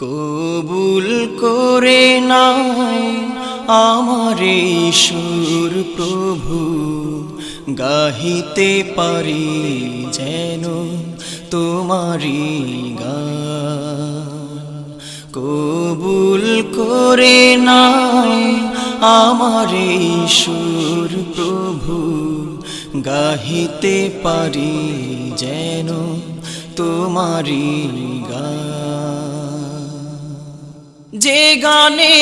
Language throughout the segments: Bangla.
কবুল করে নাই আমার সুর প্রভু। গাহিতে পারি যেন তোমারি কবুল করে নাই আমার সুর প্রভু। গাহিতে পারি যেন তোমারি গান যে গানে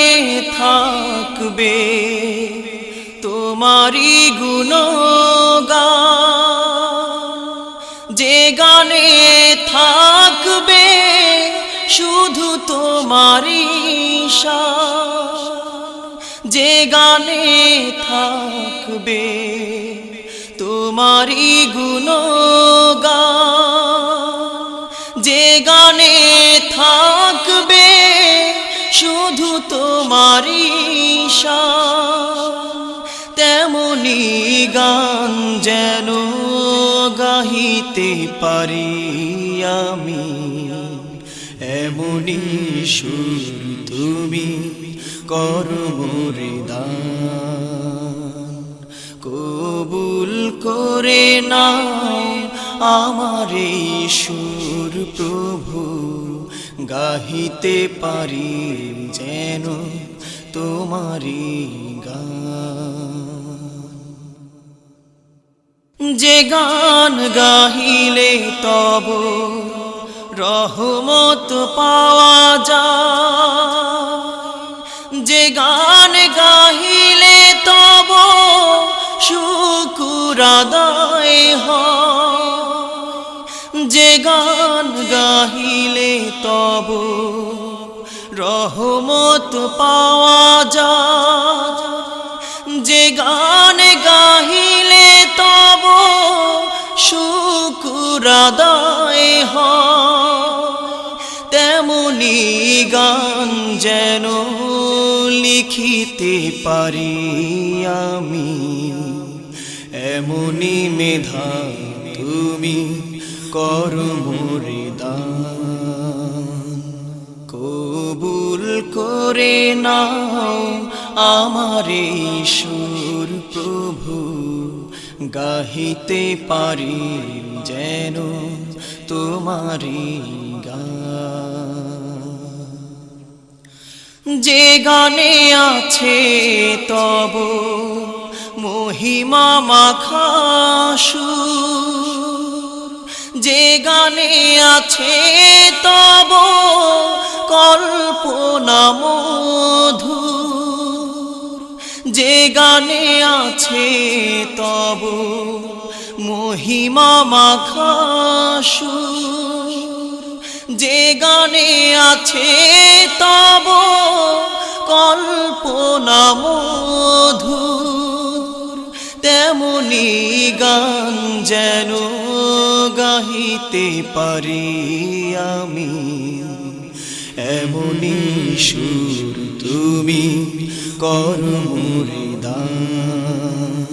থাকবে তোমারি গুণগান। যে গানে থাকবে শুধু তোমারি যে গানে থাকবে তোমারি গুণগান। যে গানে থাকবে তোমারি তেমনি গান যেন গাহিতে পারি আমি। এমনি সুর তুমি কর্মরে দান। কবুল করে নাও আমার এই সুর প্রভু, গাহিতে পারি যেন তোমারি যে গান গাহিলে তব রহমত পাওয়া যায়। যে গান গাহিলে তব শুকুর আদায় হয়। যে গান গাহিলে তব রহমত পাওয়া যায়। যে গান গাহিলে তব শুকুর আদায় হয়। তেমনি গান যেন লিখিতে পারি আমি। এমনি মেধা তুমি কর্মরে করে নাও আমার সুর প্রভু। গাহিতে পারি যেন তোমারি গান যে গানে আছে তব মহিমা মাখা সুর যে গানে আছে তব কল্পনা মধুর যে গানে আছে তব মহিমা মাখা সুর। যে গানে আছে তব কল্পনা মধুর তেমনি গান যেন গাহিতে পারি আমি। এমনি সুর তুমি কর্মরে দান।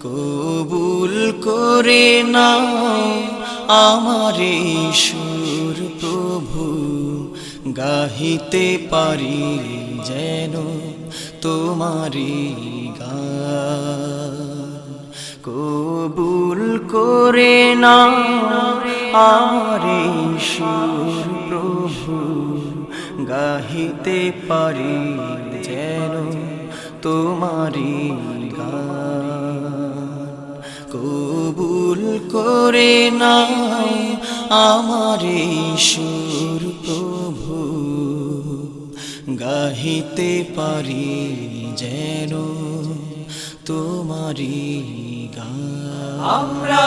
কবুল করে নাও আমার সুর প্রভু, গাহিতে পারি যেন তোমারি গান। কবুল করে না এই সুর প্রভু, গাহিতে পারি যেন তোমারি কবুল করে নাও আমার সুর প্রভু, গাহিতে পারি যেন তোমারি গান। আমরা